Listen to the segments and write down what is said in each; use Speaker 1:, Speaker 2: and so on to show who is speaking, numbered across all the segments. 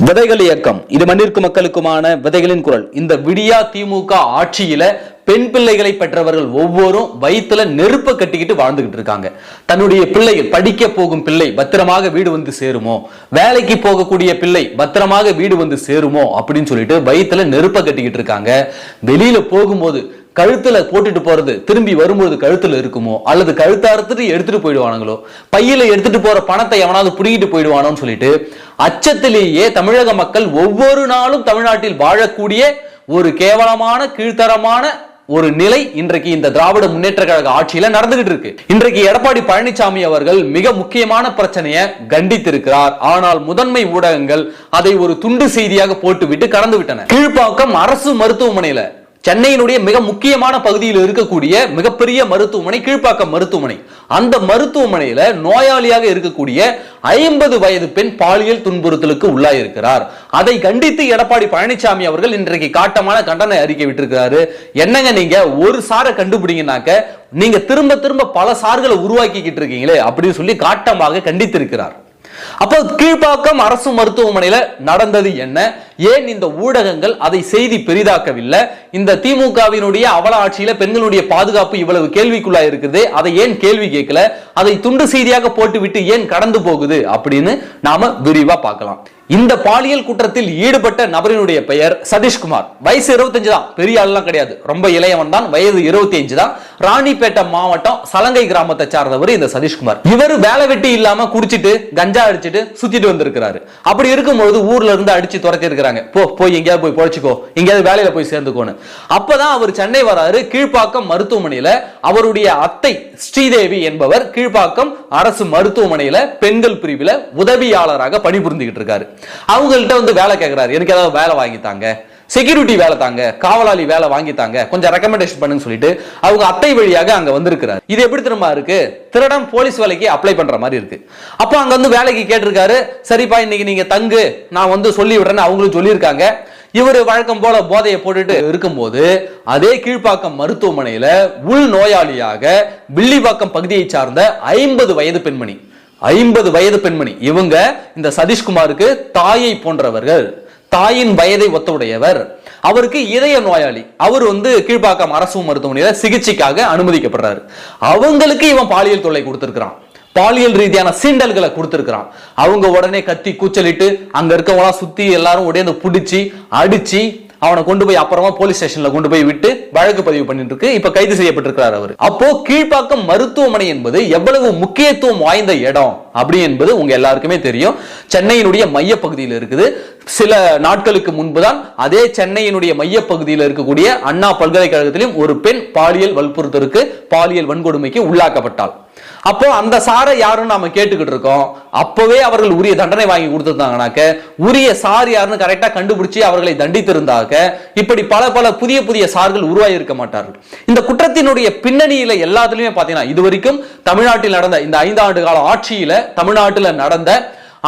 Speaker 1: விதைகள் இயக்கம். இது மண்ணிற்கு மக்களுக்குமான விதைகளின் குரல். இந்த விடியா திமுக ஆட்சியில பெண் பிள்ளைகளை பெற்றவர்கள் ஒவ்வொரும் வயித்துல நெருப்ப கட்டிக்கிட்டு வாழ்ந்துகிட்டு இருக்காங்க. தன்னுடைய பிள்ளைகள் படிக்க போகும் பிள்ளை பத்திரமாக வீடு வந்து சேருமோ? வேலைக்கு போகக்கூடிய பிள்ளை பத்திரமாக வீடு வந்து சேருமோ? அப்படின்னு சொல்லிட்டு வயிற்றுல நெருப்ப கட்டிக்கிட்டு இருக்காங்க. வெளியில போகும்போது கழுத்துல போட்டுட்டு போறது திரும்பி வரும்போது கழுத்துல இருக்குமோ? அல்லது கழுத்த அறுத்துட்டு எடுத்துட்டு போயிடுவானுங்களோ? பையில எடுத்துட்டு போற பணத்தை எவனாவது புடுங்கிட்டு போயிடுவானோன்னு சொல்லிட்டு அச்சத்திலேயே தமிழக மக்கள் ஒவ்வொரு நாளும் தமிழ்நாட்டில் வாழக்கூடிய ஒரு கேவலமான கீழ்த்தரமான ஒரு நிலை இன்றைக்கு இந்த திராவிட முன்னேற்ற கழக ஆட்சியில நடந்துகிட்டு இருக்கு. இன்றைக்கு எடப்பாடி பழனிசாமி அவர்கள் மிக முக்கியமான பிரச்சனையை கண்டித்திருக்கிறார். ஆனால் முதன்மை ஊடகங்கள் அதை ஒரு துண்டு செய்தியாக போட்டுவிட்டு கடந்து விட்டன கீழ்ப்பாக்கம் அரசு மருத்துவமனையில சென்னையினுடைய மிக முக்கியமான பகுதியில் இருக்கக்கூடிய மிகப்பெரிய மருத்துவமனை கீழ்ப்பாக்கம் மருத்துவமனை. அந்த மருத்துவமனையில நோயாளியாக இருக்கக்கூடிய ஐம்பது வயது பெண் பாலியல் துன்புறுத்தலுக்கு உள்ளாயிருக்கிறார் அதை கண்டித்து எடப்பாடி பழனிசாமி அவர்கள் இன்றைக்கு காட்டமான கண்டன அறிக்கை விட்டிருக்கிறாரு. என்னங்க நீங்க? ஒரு சாரை கண்டுபிடிங்கனாக்க நீங்க திரும்ப திரும்ப பல சார்களை உருவாக்கிக்கிட்டு இருக்கீங்களே அப்படின்னு சொல்லி காட்டமாக கண்டித்திருக்கிறார். அப்போ கீழ்ப்பாக்கம் அரசு மருத்துவமனையில நடந்தது என்ன? ஏன் இந்த ஊடகங்கள் அதை செய்தி பெரிதாக்கவில்லை? இந்த திமுகவினுடைய அவல ஆட்சியில பெண்களுடைய பாதுகாப்பு இவ்வளவு கேள்விக்குள்ளா இருக்குது. அதை ஏன் கேள்வி கேட்கல? அதை துண்டு செய்தியாக போட்டுவிட்டு ஏன் கடந்து போகுது? அப்படின்னு நாம விரிவா பார்க்கலாம். இந்த பாலியல் குற்றத்தில் ஈடுபட்ட நபரினுடைய பெயர் சதீஷ்குமார். வயசு 25 தான். பெரிய ஆள்லாம் கிடையாது. ரொம்ப இளையவன் தான். வயது 25 தான். ராணிப்பேட்டை மாவட்டம் சலங்கை கிராமத்தை சார்ந்தவர் இந்த சதீஷ்குமார். இவர் வேலை வெட்டி இல்லாம குடிச்சிட்டு கஞ்சா அடிச்சிட்டு சுத்திட்டு வந்திருக்கிறாரு. அப்படி இருக்கும்போது ஊர்ல இருந்து அடிச்சு துரத்தி இருக்கிறாங்க போ போய் எங்கேயாவது போய் பொழைச்சிக்கோ. எங்கேயாவது வேலையில போய் சேர்ந்துக்கோன்னு. அப்பதான் அவர் சென்னை வராரு கீழ்ப்பாக்கம் மருத்துவமனையில. அவருடைய அத்தை ஸ்ரீதேவி என்பவர் கீழ்ப்பாக்கம் அரசு மருத்துவமனையில பெண்கள் பிரிவுல உதவியாளராக பணிபுரிந்துகிட்டு இருக்காரு. அவங்கள்ட்ட வந்து வேலை கேட்கிறாரு எனக்கு ஏதாவது வேலை வாங்கி தாங்க செக்யூரிட்டி வேலை தாங்க காவலாளி வேலை வாங்கி தாங்க கொஞ்சம் ரெக்கமெண்டேஷன் பண்ணுன்னு சொல்லிட்டு அவங்க அத்தை வழியாக அங்க வந்திருக்கிறாரு. இது எப்படி திரும்ப இருக்கு? திருடம் போலீஸ் வேலைக்கு அப்ளை பண்ற மாதிரி இருக்கு. அப்போ அங்க வந்து வேலைக்கு கேட்டிருக்காரு சரிப்பா இன்னைக்கு நீங்க தங்கு நான் வந்து சொல்லி விடுறேன்னு அவங்களும் சொல்லியிருக்காங்க. இவர் வழக்கம் போல போதையை போட்டுட்டு இருக்கும்போது அதே கீழ்ப்பாக்கம் மருத்துவமனையில உள் நோயாளியாக வில்லிவாக்கம் பகுதியை சார்ந்த ஐம்பது வயது பெண்மணி ஐம்பது வயது பெண்மணி இவங்க இந்த சதீஷ்குமாருக்கு தாயை போன்றவர்கள். தாயின் வயதை ஒத்தவுடையவர். அவருக்கு இதய நோயாளி. அவர் வந்து கீழ்ப்பாக்கம் அரசு மருத்துவமனையில சிகிச்சைக்காக அனுமதிக்கப்படுறாரு. அவங்களுக்கு இவன் பாலியல் தொல்லை கொடுத்திருக்கிறான். பாலியல் ரீதியான சீண்டல்களை கொடுத்துருக்கிறான். அவங்க உடனே கத்தி கூச்சலிட்டு அங்க இருக்கவங்களாம் சுத்தி எல்லாரும் உடையந்து பிடிச்சி அடிச்சு அவனை கொண்டு போய் அப்புறமா போலீஸ் ஸ்டேஷன்ல கொண்டு போய் விட்டு வழக்கு பதிவு பண்ணிட்டு இருக்கு. இப்ப கைது செய்யப்பட்டிருக்கிறார் அவர். அப்போ கீழ்ப்பாக்கம் மருத்துவமனை என்பது எவ்வளவு முக்கியத்துவம் வாய்ந்த இடம் அப்படி என்பது உங்க எல்லாருக்குமே தெரியும். சென்னையினுடைய மையப்பகுதியில் இருக்குது. சில நாட்களுக்கு முன்புதான் அதே சென்னையினுடைய மையப்பகுதியில் இருக்கக்கூடிய அண்ணா பல்கலைக்கழகத்திலும் ஒரு பெண் பாலியல் வற்புறுத்தலுக்கு பாலியல் வன்கொடுமைக்கு உள்ளாக்கப்பட்டாள். அப்போ அந்த சாரை யாருன்னு நாம கேட்டுக்கிட்டு இருக்கோம். அப்பவே அவர்கள் உரிய தண்டனை வாங்கி கொடுத்துருந்தாங்கனாக்க உரிய சார் யாருன்னு கரெக்டா கண்டுபிடிச்சு அவர்களை தண்டித்திருந்தாக்க இப்படி பல பல புதிய புதிய சார்கள் உருவாகி இருக்க மாட்டார்கள். இந்த குற்றத்தினுடைய பின்னணியில எல்லாத்துலயுமே பாத்தீங்கன்னா இதுவரைக்கும் தமிழ்நாட்டில் நடந்த இந்த ஐந்தாண்டு கால ஆட்சியில தமிழ்நாட்டில் நடந்த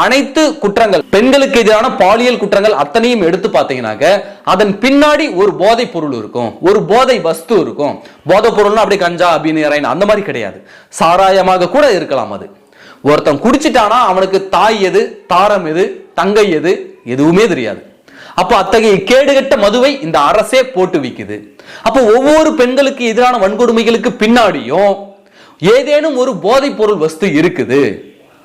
Speaker 1: அனைத்து குற்றங்கள் பெண்களுக்கு எதிரான பாலியல் குற்றங்கள் அத்தனையும் எடுத்து பார்த்தீங்கன்னாக்க அதன் பின்னாடி ஒரு போதை பொருள் இருக்கும் ஒரு போதை வஸ்து இருக்கும். போதை பொருள்னா அப்படி கஞ்சா அப்படின்னு அந்த மாதிரி கிடையாது. சாராயமாக கூட இருக்கலாம் அது. ஒருத்தன் குடிச்சிட்டானா அவனுக்கு தாய் எது தாரம் எது தங்கை எது எதுவுமே தெரியாது. அப்ப அத்தகைய கேடுகட்ட மதுவை இந்த அரசே போட்டு விக்குது. அப்ப ஒவ்வொரு பெண்களுக்கு எதிரான வன்கொடுமைகளுக்கு பின்னாடியும் ஏதேனும் ஒரு போதைப் பொருள் வஸ்து இருக்குது.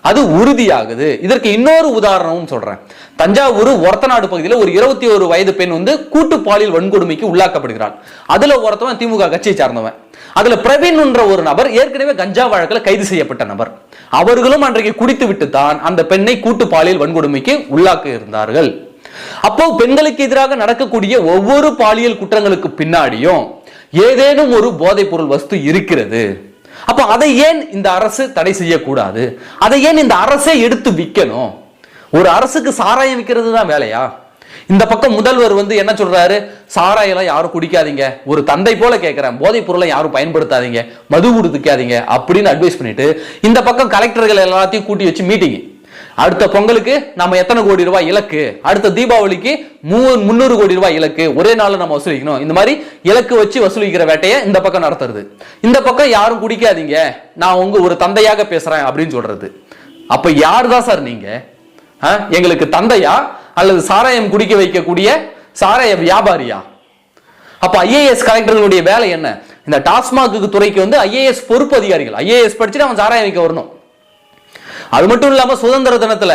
Speaker 1: அது உறுதியாகுது. இதற்கு இன்னொரு உதாரணமும் சொல்றேன். தஞ்சாவூர் ஒரத்தநாடு பகுதியில் ஒரு இருபத்தி ஒரு வயது பெண் வந்து கூட்டு பாலியல் வன்கொடுமைக்கு உள்ளாக்கப்படுகிறாள். அதுல ஒருத்தவன் திமுக கட்சியை சார்ந்தவன். அதுல பிரவீன் என்ற ஒரு நபர் ஏற்கனவே கஞ்சா வழக்கில் கைது செய்யப்பட்ட நபர். அவர்களும் அன்றைக்கு குடித்து விட்டு தான் அந்த பெண்ணை கூட்டு பாலியல் வன்கொடுமைக்கு உள்ளாக்க இருந்தார்கள் அப்போ பெண்களுக்கு எதிராக நடக்கக்கூடிய ஒவ்வொரு பாலியல் குற்றங்களுக்கு பின்னாடியும் ஏதேனும் ஒரு போதைப் பொருள் வஸ்து இருக்கிறது. அப்போ அதை ஏன் இந்த அரசு தடை செய்யக்கூடாது? அதை ஏன் இந்த அரசே எடுத்து விற்கணும்? ஒரு அரசுக்கு சாராயம் விற்கிறது தான் வேலையா? இந்த பக்கம் முதல்வர் வந்து என்ன சொல்றாரு? சாராயெல்லாம் யாரும் குடிக்காதீங்க. ஒரு தந்தை போல கேட்கிறேன் போதைப் பொருளை யாரும் பயன்படுத்தாதீங்க. மது குடுத்துக்காதீங்க அப்படின்னு அட்வைஸ் பண்ணிட்டு இந்த பக்கம் கலெக்டர்கள் எல்லாத்தையும் கூட்டி வச்சு மீட்டிங் அடுத்த பொங்கலுக்கு நம்ம எத்தனை கோடி ரூபாய் இலக்கு? அடுத்த தீபாவளிக்கு மூ முந்நூறு கோடி ரூபாய் இலக்கு. ஒரே நாளில் நம்ம வசூலிக்கணும். இந்த மாதிரி இலக்கு வச்சு வசூலிக்கிற வேட்டையை இந்த பக்கம் நடத்துறது. இந்த பக்கம் யாரும் குடிக்காதீங்க. நான் உங்க ஒரு தந்தையாக பேசுறேன் அப்படின்னு சொல்றது. அப்ப யார் தான் சார் நீங்க? ஆ? எங்களுக்கு தந்தையா? அல்லது சாராயம் குடிக்க வைக்கக்கூடிய சாராய வியாபாரியா? அப்ப ஐஏஎஸ் கலெக்டர்களுடைய வேலை என்ன? இந்த டாஸ்மாக் துறைக்கு வந்து ஐஏஎஸ் பொறுப்பு அதிகாரிகள். ஐஏஎஸ் படிச்சுட்டு அவன் சாராயம் வைக்க வரணும். அது மட்டும் இல்லாம சுதந்திர தினத்துல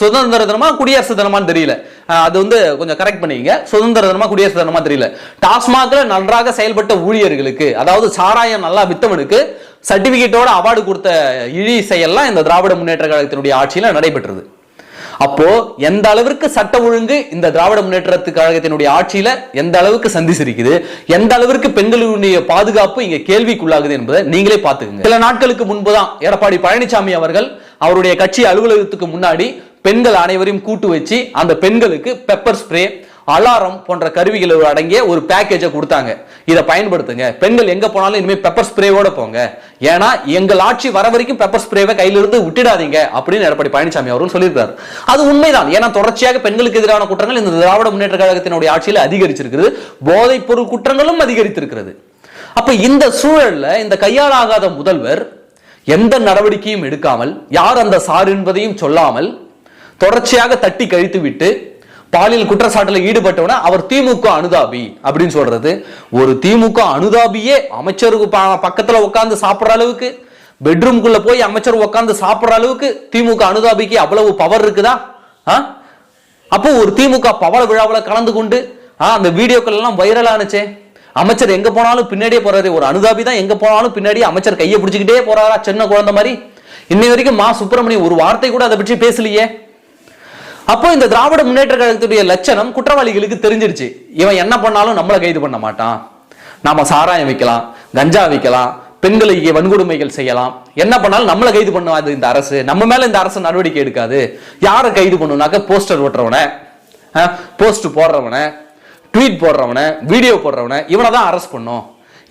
Speaker 1: சுதந்திர தினமா குடியரசு தினமான்னு தெரியல. அது வந்து கொஞ்சம் கரெக்ட் பண்ணிக்கங்க. சுதந்திர தினமா குடியரசு தினமா தெரியல. டாஸ்மாக்ல நன்றாக செயல்பட்ட ஊழியர்களுக்கு அதாவது சாராயம் நல்லா வித்தவனுக்கு சர்டிபிகேட்டோட அவார்டு கொடுத்த இழி செயல்லாம் இந்த திராவிட முன்னேற்ற கழகத்தினுடைய ஆட்சியில நடைபெற்றது. அப்போ எந்த அளவிற்கு சட்ட ஒழுங்கு இந்த திராவிட முன்னேற்றத்து கழகத்தினுடைய ஆட்சியில எந்த அளவுக்கு சந்திச்சிருக்குது எந்த அளவிற்கு பெண்களுடைய பாதுகாப்பு இங்க கேள்விக்குள்ளாகுது என்பதை நீங்களே பாத்துக்கங்க சில நாட்களுக்கு முன்புதான் எடப்பாடி பழனிசாமி அவர்கள் அவருடைய கட்சி அலுவலகத்துக்கு முன்னாடி பெண்கள் அனைவரையும் கூட்டு வச்சு அந்த பெண்களுக்கு பெப்பர் ஸ்ப்ரே அலாரம் போன்ற கருவிகள் அடங்கிய ஒரு பேக்கேஜை கொடுத்தாங்க. இதை பயன்படுத்துங்க. பெண்கள் எங்க போனாலும் இனிமேல் பெப்பர் ஸ்ப்ரேவோட போங்க. ஏன்னா எங்கள் ஆட்சி வர வரைக்கும் பெப்பர் ஸ்ப்ரேவை கையில இருந்து விட்டுடாதீங்க அப்படின்னு எடப்பாடி பழனிசாமி அவரும் சொல்லியிருக்காரு. அது உண்மைதான். ஏன்னா தொடர்ச்சியாக பெண்களுக்கு எதிரான குற்றங்கள் இந்த திராவிட முன்னேற்ற கழகத்தினுடைய ஆட்சியில் அதிகரிச்சிருக்கிறது. போதைப் பொருள் குற்றங்களும் அதிகரித்திருக்கிறது. அப்ப இந்த சூழல்ல இந்த கையாளாகாத முதல்வர் எந்த நடவடிக்கையும் எடுக்காமல் யார் அந்த சார் என்பதையும் சொல்லாமல் தொடர்ச்சியாக தட்டி கழித்து விட்டு பாலியல் குற்றச்சாட்டில் ஈடுபட்டவன அவர் திமுக அனுதாபி அப்படின்னு சொல்றது. ஒரு திமுக அனுதாபியே அமைச்சருக்கு ப- பக்கத்துல உட்காந்து சாப்பிட்ற அளவுக்கு பெட்ரூம்குள்ள போய் அமைச்சர் உட்காந்து சாப்பிட்ற அளவுக்கு திமுக அனுதாபிக்கு அவ்வளவு பவர் இருக்குதா? ஆ? அப்போ ஒரு திமுக பவள விழாவில் கலந்து கொண்டு ஆ, அந்த வீடியோக்கள் எல்லாம் வைரல் ஆனுச்சே. அமைச்சர் எங்க போனாலும் பின்னாடியே போறாரு. ஒரு அனுதாபி தான் எங்க போனாலும் பின்னாடி அமைச்சர் கையை பிடிச்சிக்கிட்டே போறாரா? சின்ன குழந்தை மாதிரி. இன்னை வரைக்கும் மா சுப்பிரமணியம் ஒரு வார்த்தை கூட அதை பற்றி பேசலையே. அப்போ இந்த திராவிட முன்னேற்ற கழகத்துடைய லட்சணம் குற்றவாளிகளுக்கு தெரிஞ்சிருச்சு. இவன் என்ன பண்ணாலும் நம்மளை கைது பண்ண மாட்டான். நாம சாராயம் வைக்கலாம் கஞ்சா வைக்கலாம் பெண்களுக்கு வன்கொடுமைகள் செய்யலாம். என்ன பண்ணாலும் நம்மளை கைது பண்ணுவாது இந்த அரசு. நம்ம மேல இந்த அரசு நடவடிக்கை எடுக்காது. யாரை கைது பண்ணுனாக்க போஸ்டர் ஓட்டுறவனை போஸ்ட் போடுறவனை ட்வீட் போடுறவனை வீடியோ போடுறவனை இவனை தான் அரெஸ்ட் பண்ணும்.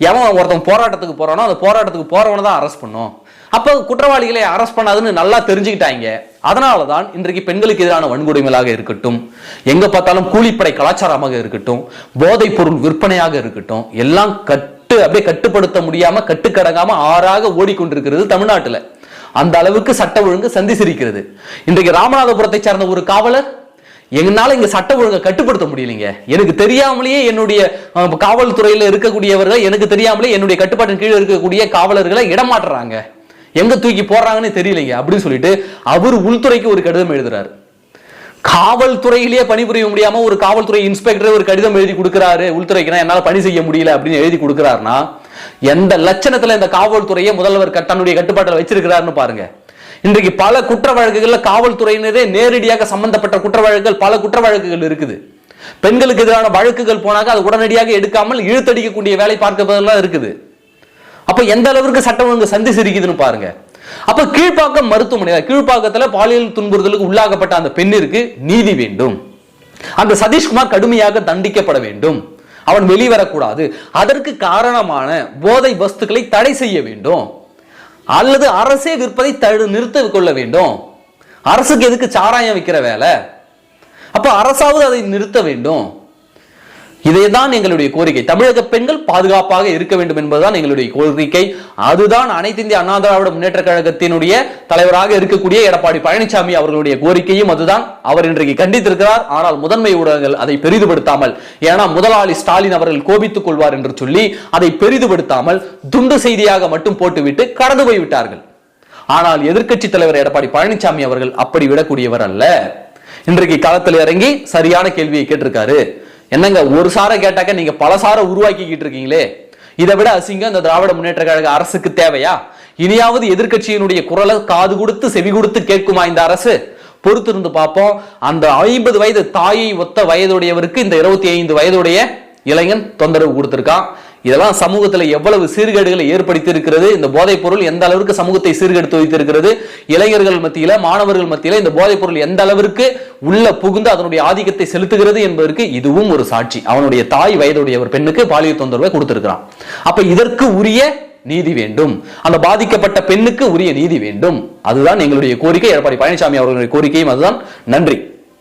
Speaker 1: எவன் ஒருத்தன் போராட்டத்துக்கு போகிறானோ அந்த போராட்டத்துக்கு போகிறவனை தான் அரெஸ்ட் பண்ணும். அப்போ குற்றவாளிகளை அரெஸ்ட் பண்ணாதுன்னு நல்லா தெரிஞ்சுக்கிட்டாங்க. அதனால தான் இன்றைக்கு பெண்களுக்கு எதிரான வன்கொடுமைகளாக இருக்கட்டும் எங்க பார்த்தாலும் கூலிப்படை கலாச்சாரமாக இருக்கட்டும் போதைப் பொருள் விற்பனையாக இருக்கட்டும் எல்லாம் கட்டு அப்படியே கட்டுப்படுத்த முடியாம கட்டுக்கடங்காம ஆறாக ஓடிக்கொண்டிருக்கிறது தமிழ்நாட்டில். அந்த அளவுக்கு சட்ட ஒழுங்கு சந்தி சிரிக்கிறது. இன்றைக்கு ராமநாதபுரத்தை சார்ந்த ஒரு காவலர் என்னால் இங்கே சட்ட ஒழுங்கை கட்டுப்படுத்த முடியலைங்க. எனக்கு தெரியாமலேயே என்னுடைய காவல்துறையில் இருக்கக்கூடியவர்கள் எனக்கு தெரியாமலே என்னுடைய கட்டுப்பாட்டின் கீழே இருக்கக்கூடிய காவலர்களை இடமாட்டுறாங்க எங்கே தூக்கி போடுறாங்கன்னு தெரியலைங்க. அப்படின்னு சொல்லிட்டு அவர் உள்துறைக்கு ஒரு கடிதம் எழுதுறாரு. காவல்துறையிலேயே பணிபுரிய முடியாம ஒரு காவல்துறை இன்ஸ்பெக்டர் ஒரு கடிதம் எழுதி கொடுக்கிறாரு. உள்துறைக்குனா என்னால் பணி செய்ய முடியல அப்படின்னு எழுதி கொடுக்குறாருன்னா எந்த லட்சணத்துல இந்த காவல்துறையை முதல்வர் தன்னுடைய கட்டுப்பாட்டில் வச்சிருக்கிறாருன்னு பாருங்க. இன்றைக்கு பல குற்ற வழக்குகள்ல காவல்துறையினரே நேரடியாக சம்பந்தப்பட்ட குற்ற வழக்குகள் பல குற்ற வழக்குகள் இருக்குது. பெண்களுக்கு எதிரான வழக்குகள் போனாக்க அது உடனடியாக எடுக்காமல் இழுத்தடிக்கக்கூடிய வேலை பார்க்கப்பதெல்லாம் இருக்குது. அப்ப எந்த அளவுக்கு சட்டம் ஒழுங்கு சந்தி சிரிக்குதுன்னு பாருங்க. அப்ப கீழ்ப்பாக்கம் மருத்துவமனை கீழ்ப்பாக்கத்துல பாலியல் துன்புறுத்தலுக்கு உள்ளாகப்பட்ட அந்த பெண்ணிற்கு நீதி வேண்டும். அந்த சதீஷ்குமார் கடுமையாக தண்டிக்கப்பட வேண்டும். அவன் வெளிவரக்கூடாது. அதற்கு காரணமான போதை வஸ்துக்களை தடை செய்ய வேண்டும். அல்லது அரசே விற்பதை தடு நிறுத்த கொள்ள வேண்டும். அரசுக்கு எதுக்கு சாராயம் விற்கிற வேலை? அப்போ அரசாவது அதை நிறுத்த வேண்டும். இதைதான் எங்களுடைய கோரிக்கை. தமிழக பெண்கள் பாதுகாப்பாக இருக்க வேண்டும் என்பதுதான் எங்களுடைய கோரிக்கை. அதுதான் அனைத்து இந்திய அண்ணா திராவிட முன்னேற்ற கழகத்தினுடைய தலைவராக இருக்கக்கூடிய எடப்பாடி பழனிசாமி அவர்களுடைய கோரிக்கையும் அதுதான். அவர் இன்றைக்கு கண்டித்திருக்கிறார். ஆனால் முதன்மை ஊடகங்கள் அதை பெரிதுபடுத்தாமல் ஏன்னா முதலாளி ஸ்டாலின் அவர்கள் கோபித்துக் கொள்வார் என்று சொல்லி அதை பெரிதுபடுத்தாமல் துண்டு செய்தியாக மட்டும் போட்டுவிட்டு கடந்து போய் விட்டார்கள் ஆனால் எதிர்க்கட்சி தலைவர் எடப்பாடி பழனிசாமி அவர்கள் அப்படி விடக்கூடியவர் அல்ல. இன்றைக்கு களத்தில் இறங்கி சரியான கேள்வியை கேட்டிருக்காரு. என்னங்க ஒரு சாரை கேட்டாக்க நீங்க பல சாரை உருவாக்கிக்கிட்டு இருக்கீங்களே? இதை விட அசிங்கம் இந்த திராவிட முன்னேற்ற கழக அரசுக்கு தேவையா? இனியாவது எதிர்க்கட்சியினுடைய குரலை காது கொடுத்து செவி கொடுத்து கேட்குமா இந்த அரசு? பொறுத்திருந்து பார்ப்போம். அந்த ஐம்பது வயது தாயை ஒத்த வயதுடையவருக்கு இந்த இருபத்தி ஐந்து வயதுடைய இளைஞன் தொந்தரவு கொடுத்திருக்கான். இதெல்லாம் சமூகத்தில் எவ்வளவு சீர்கேடுகளை ஏற்படுத்தி இருக்கிறது இந்த போதைப் பொருள் எந்த அளவிற்கு சமூகத்தை சீர்கெடுத்து வைத்திருக்கிறது இளைஞர்கள் மத்தியில மாணவர்கள் மத்தியில இந்த போதைப் பொருள் எந்த அளவிற்கு உள்ள புகுந்து அதனுடைய ஆதிக்கத்தை செலுத்துகிறது என்பதற்கு இதுவும் ஒரு சாட்சி. அவனுடைய தாய் வயதுடைய ஒரு பெண்ணுக்கு பாலியல் தொந்தரவை கொடுத்திருக்கிறான். அப்ப இதற்கு உரிய நீதி வேண்டும். அந்த பாதிக்கப்பட்ட பெண்ணுக்கு உரிய நீதி வேண்டும். அதுதான் எங்களுடைய கோரிக்கை. எடப்பாடி பழனிசாமி அவர்களுடைய கோரிக்கையும் அதுதான். நன்றி.